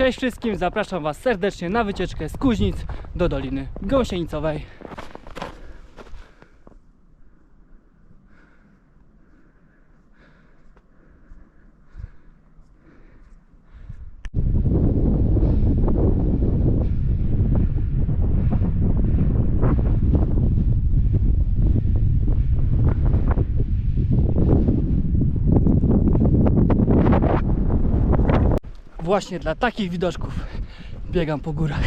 Cześć wszystkim, zapraszam Was serdecznie na wycieczkę z Kuźnic do Doliny Gąsienicowej. Właśnie dla takich widoczków biegam po górach.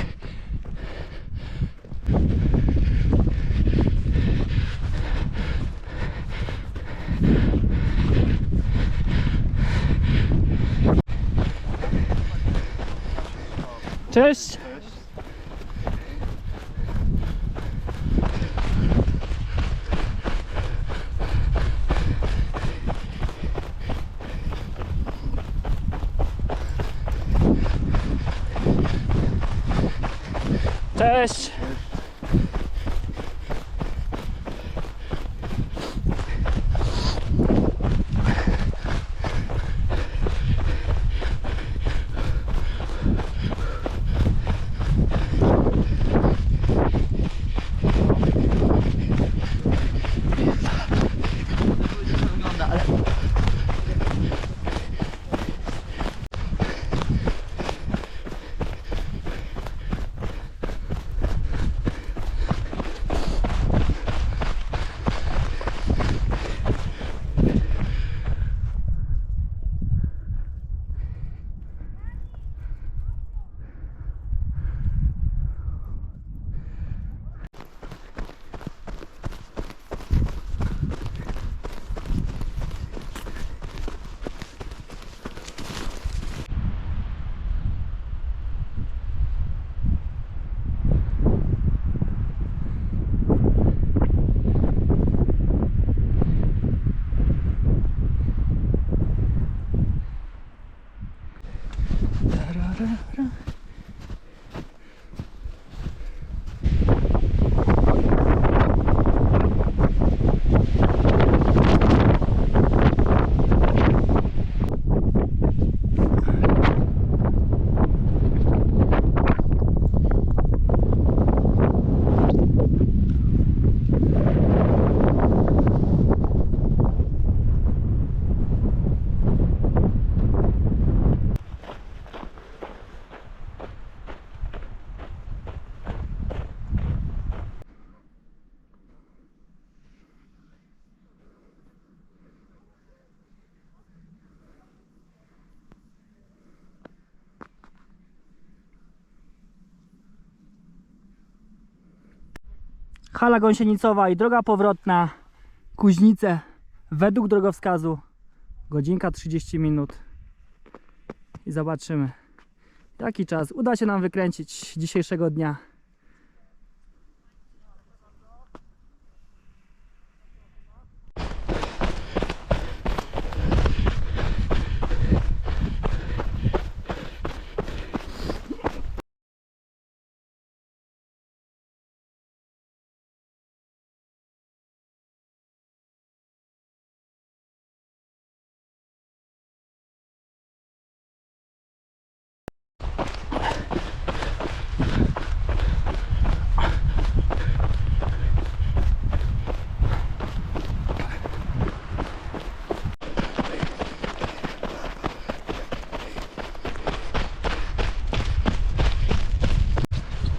Cześć! Cześć! Hala Gąsienicowa i droga powrotna Kuźnice według drogowskazu godzinka 30 minut. I zobaczymy. Jaki czas. Uda się nam wykręcić dzisiejszego dnia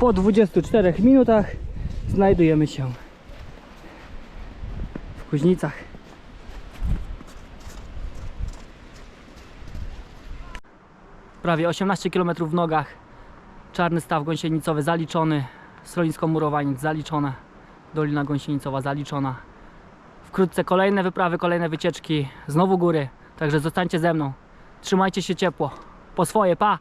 po 24 minutach znajdujemy się w Kuźnicach. Prawie 18 km w nogach. Czarny staw gąsienicowy zaliczony. Schronisko Murowaniec zaliczone. Dolina Gąsienicowa zaliczona. Wkrótce kolejne wyprawy, kolejne wycieczki. Znowu góry, także zostańcie ze mną. Trzymajcie się ciepło. Po swoje, pa!